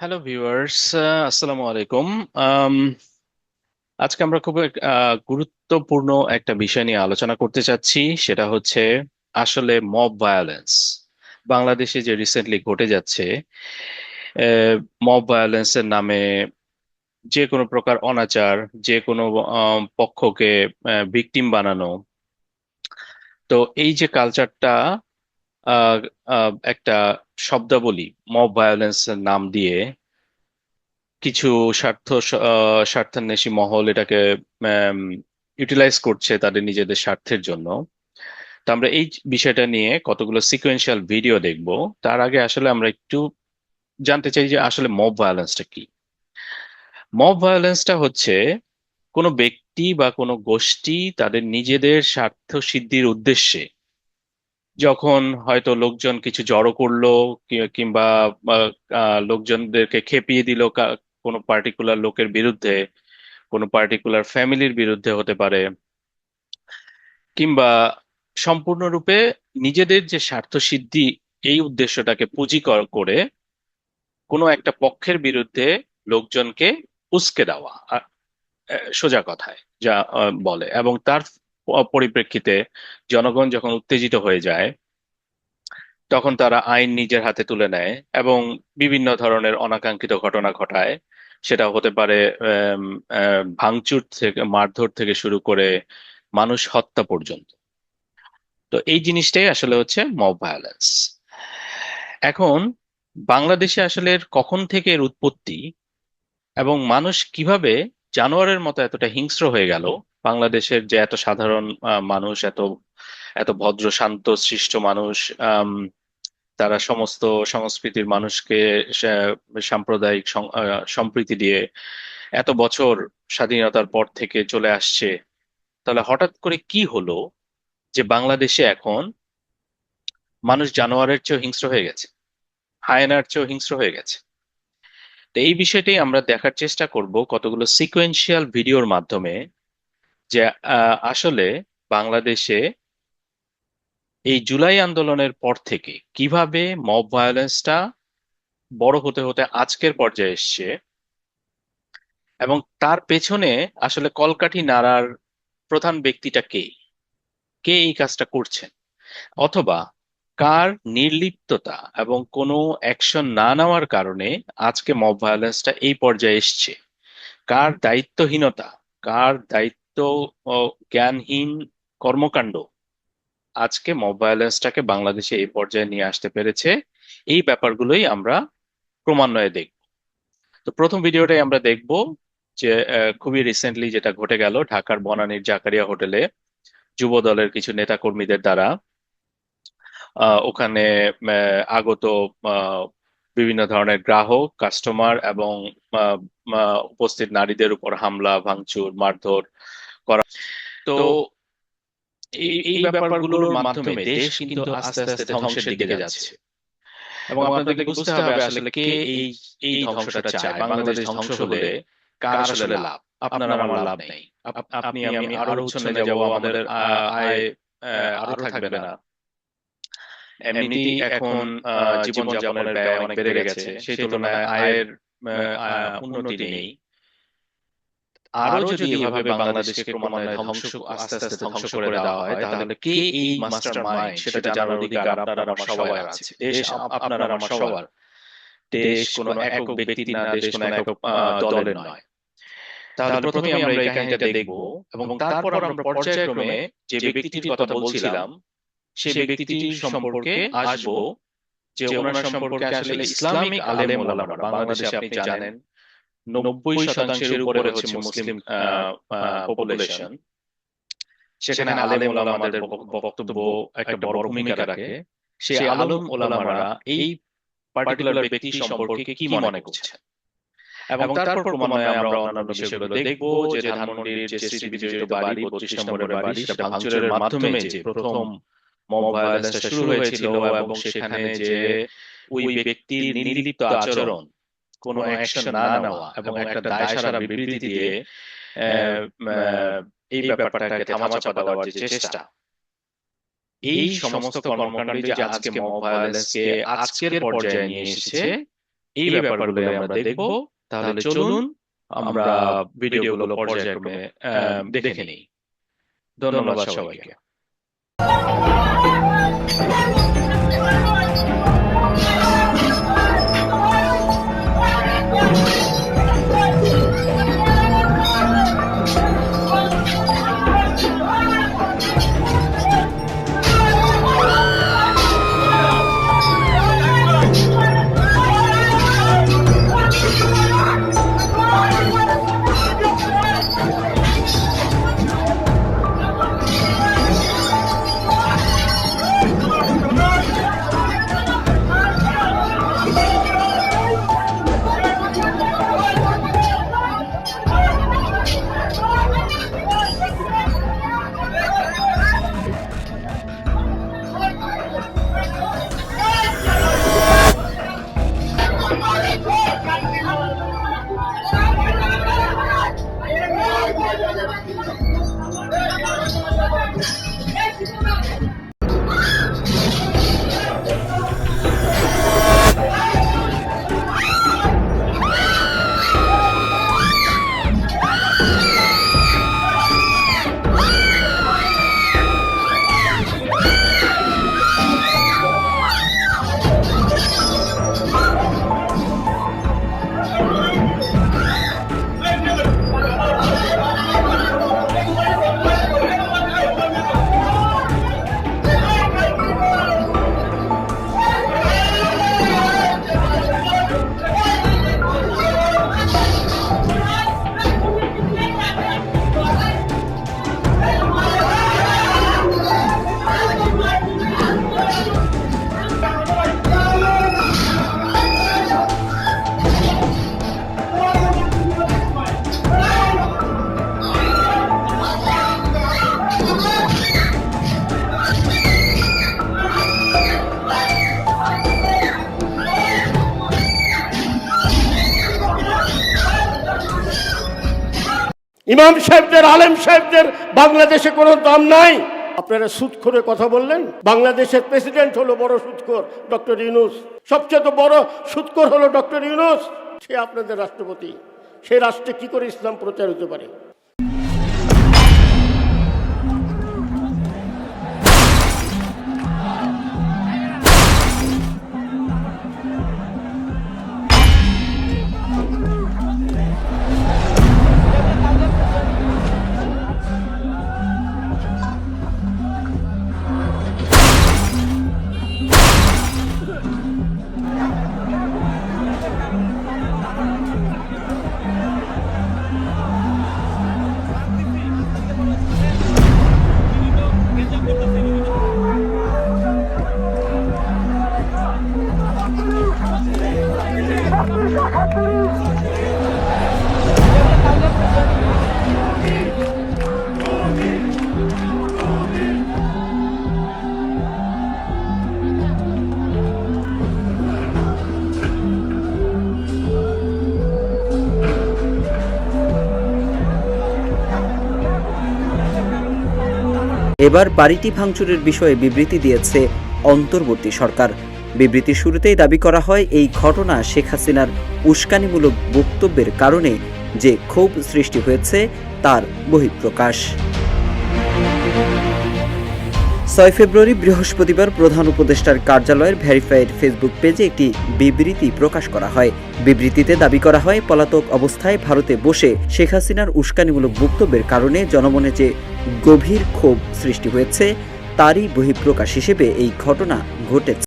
Hello viewers আসসালামু আলাইকুম আজকে আমরা খুব গুরুত্বপূর্ণ একটা বিষয় নিয়ে আলোচনা করতে চাচ্ছি। সেটা হচ্ছে আসলে মব ভায়োলেন্স বাংলাদেশে যে রিসেন্টলি ঘটে যাচ্ছে মব ভায়োলেন্সের নামে যে কোনো প্রকার অনাচার, যে কোনো পক্ষকে ভিকটিম বানানো। তো এই যে কালচারটা একটা শব্দাবলী মব ভায়োলেন্সের নাম দিয়ে কিছু স্বার্থ স্বার্থান্বেষী মহল এটাকে ইউটিলাইজ করছে তাদের নিজেদের স্বার্থের জন্য। তো আমরা এই বিষয়টা নিয়ে কতগুলো সিকোয়েন্সিয়াল ভিডিও দেখব। তার আগে আসলে আমরা একটু জানতে চাই যে আসলে মব ভায়োলেন্সটা কি? মব ভায়োলেন্সটা হচ্ছে কোনো ব্যক্তি বা কোনো গোষ্ঠী তাদের নিজেদের স্বার্থ সিদ্ধির উদ্দেশ্যে যখন হয়তো লোকজন কিছু জড়ো করল কিংবা লোকজনদেরকে খেপিয়ে দিল কোনো পার্টিকুলার লোকের বিরুদ্ধে, কোনো পার্টিকুলার ফ্যামিলির বিরুদ্ধে হতে পারে, কিংবা সম্পূর্ণরূপে নিজেদের যে স্বার্থ সিদ্ধি, এই উদ্দেশ্যটাকে পুঁজি কর- কোনো একটা পক্ষের বিরুদ্ধে লোকজনকে উস্কে দেওয়া সোজা কথায় যা বলে। এবং তার পরিপ্রেক্ষিতে জনগণ যখন উত্তেজিত হয়ে যায়, তখন তারা আইন নিজের হাতে তুলে নেয় এবং বিভিন্ন ধরনের অনাকাঙ্ক্ষিত ঘটনা ঘটায়। সেটা হতে পারে ভাঙচুর থেকে, মারধর থেকে শুরু করে মানুষ হত্যা পর্যন্ত। তো এই জিনিসটাই আসলে হচ্ছে মব ভায়োলেন্স এখন বাংলাদেশে আসলে কখন থেকে এর উৎপত্তি এবং মানুষ কীভাবে জানোয়ারের মতো এতটা হিংস্র হয়ে গেল বাংলাদেশের যে এত সাধারণ মানুষ, এত এত ভদ্র, শান্ত শিষ্ট মানুষ তারা সমস্ত সংস্কৃতির মানুষকে সাম্প্রদায়িক সম্প্রীতি দিয়ে এত বছর স্বাধীনতার পর থেকে চলে আসছে, তাহলে হঠাৎ করে কি হলো যে বাংলাদেশে এখন মানুষ জানোয়ারের চেয়েও হিংস্র হয়ে গেছে, হায়েনার চেয়েও হিংস্র হয়ে গেছে? তো এই বিষয়টাই আমরা দেখার চেষ্টা করব কতগুলো সিকোয়েন্সিয়াল ভিডিওর মাধ্যমে যে আসলে বাংলাদেশে এই জুলাই আন্দোলনের পর থেকে কীভাবে মব ভায়োলেন্সটা বড় হতে হতে আজকের পর্যায়ে এসছে এবং তার পেছনে আসলে কলকাঠি নাড়ার প্রধান ব্যক্তিটা কে? কে এই কাজটা করছেন? অথবা কার নির্লিপ্ততা এবং কোনো অ্যাকশন না নেওয়ার কারণে আজকে মব ভায়োলেন্সটা এই পর্যায়ে এসছে? কার দায়িত্বহীনতা, কার দায়িত্ব ও, জ্ঞানহীন কর্মকাণ্ড। আজকে মব ভায়োলেন্সটাকে বাংলাদেশে এই পর্যায়ে নিয়ে আসতে পেরেছে। এই ব্যাপারগুলোই আমরা ক্রমান্বয়ে দেখব। তো প্রথম ভিডিওটাই আমরা দেখব যে খুবই রিসেন্টলি যেটা ঘটে গেল ঢাকার বনানীর জাকারিয়া হোটেলে যুব দলের কিছু নেতাকর্মীদের দ্বারা। ওখানে আগত বিভিন্ন ধরনের গ্রাহক কাস্টমার এবং উপস্থিত নারীদের উপর হামলা, ভাঙচুর, মারধর করা। তো এই ব্যাপারগুলোর মাধ্যমে দেশ কিন্তু আস্তে আস্তে ধ্বংসের দিকে যাচ্ছে। এবং আপনাদেরকে বুঝতে হবে আসলে কে এই এই ধ্বংসটা চায়? বাংলাদেশ ধ্বংস হলে কার আসলে লাভ? আপনার আমার লাভ নেই। আপনি আমি আরও উচ্ছন্নে যাব আমাদের আয় আহ, আরও থাকবে না। এমনিতেই এখন জীবনযাপনের ব্যয় অনেক বেড়ে গেছে। সেই তুলনায় আয়ের উন্নতি নেই। আরও যদি এভাবে বাংলাদেশকে ক্রমান্বয়ে ধ্বংস আস্তে আস্তে ধ্বংস করে দেওয়া হয় তাহলে কে এই মাস্টার মাইন্ড সেটা জানার অধিকার আপনার আমার সবার আছে দেশ আপ- আপনার আমার সবার। দেশ কোনো একক ব্যক্তির না দেশ কোনো একক দলের নয়। তাহলে প্রথমে আমরা এই কাহিনীটা দেখব এবং তারপর আমরা পর্যায়ক্রমে যে ব্যক্তিটির কথা বলছিলাম সেই ব্যক্তিটির সম্পর্কে আসব যে ওনার সম্পর্কে আসলে ইসলামিক আলেম বাংলাদেশে আপনি জানেন নব্বই শতাংশের উপরে হচ্ছে মুসলিম পপুলেশন সেখানে আলেম ওলামাদের বক- বক্তব্য একটা বড় ভূমিকা রাখে। সেই আলেম ওলামারা এই পার্টিকুলার ব্যক্তি সম্পর্কে কি মনে করছেন? এবং তারপর ক্রমান্বয়ে আমরা অন্যান্য বিষয়গুলো দেখব যে ধানমন্ডির যে স্মৃতি বিজড়িত বাড়ি বত্রিশ নম্বরের বাড়ি সেটা ভাঙচুরের মাধ্যমে যে প্রথম মব ভায়োলেন্সটা শুরু হয়েছিল এবং সেখানে যে ওই ব্যক্তির নির্লিপ্ত আচরণ কোনো অ্যাকশন না নেওয়া এবং একটা দায়সারা বিবৃতি দিয়ে এই ব্যাপারটাকে ধামাচাপা দেওয়ার যে চেষ্টা। এই সমস্ত কর্মকাণ্ড যে আজকে মব ভায়োলেন্সকে আজকের পর্যায়ে নিয়ে এসেছে এই ব্যাপারগুলো আমরা দেখব। তাহলে চলুন আমরা ভিডিওগুলো পর্যায়ক্রমে দেখে নিই। ধন্যবাদ সবাইকে। ইমাম সাহেবদের, আলেম সাহেবদের বাংলাদেশে কোনো দাম নাই। আপনারা সুদখোরে কথা বললেন? বাংলাদেশের প্রেসিডেন্ট হলো বড় সুদখোর, ডক্টর ইউনুস। সবচেয়ে তো বড় সুদখোর হলো ডক্টর ইউনুস। সে আপনাদের রাষ্ট্রপতি। সে রাষ্ট্রে কি করে ইসলাম প্রচার হতে পারে? এবার বাড়িটি ভাঙচুরের বিষয়ে বিবৃতি দিয়েছে অন্তর্বর্তী সরকার। বিবৃতির শুরুতেই দাবি করা হয়, এই ঘটনা শেখ হাসিনার উস্কানিমূলক বক্তব্যের কারণে যে ক্ষোভ সৃষ্টি হয়েছে, তার বহিঃপ্রকাশ। ছয় ফেব্রুয়ারি বৃহস্পতিবার প্রধান উপদেষ্টার কার্যালয়ের ভেরিফাইড ফেসবুক পেজে একটি বিবৃতি প্রকাশ করা হয়। বিবৃতিতে দাবি করা হয়, পলাতক অবস্থায় ভারতে বসে শেখ হাসিনার উস্কানিমূলক বক্তব্যের কারণে জনমনে যে গভীর ক্ষোভ সৃষ্টি হয়েছে তারই বহিঃপ্রকাশ হিসেবে এই ঘটনা ঘটেছে।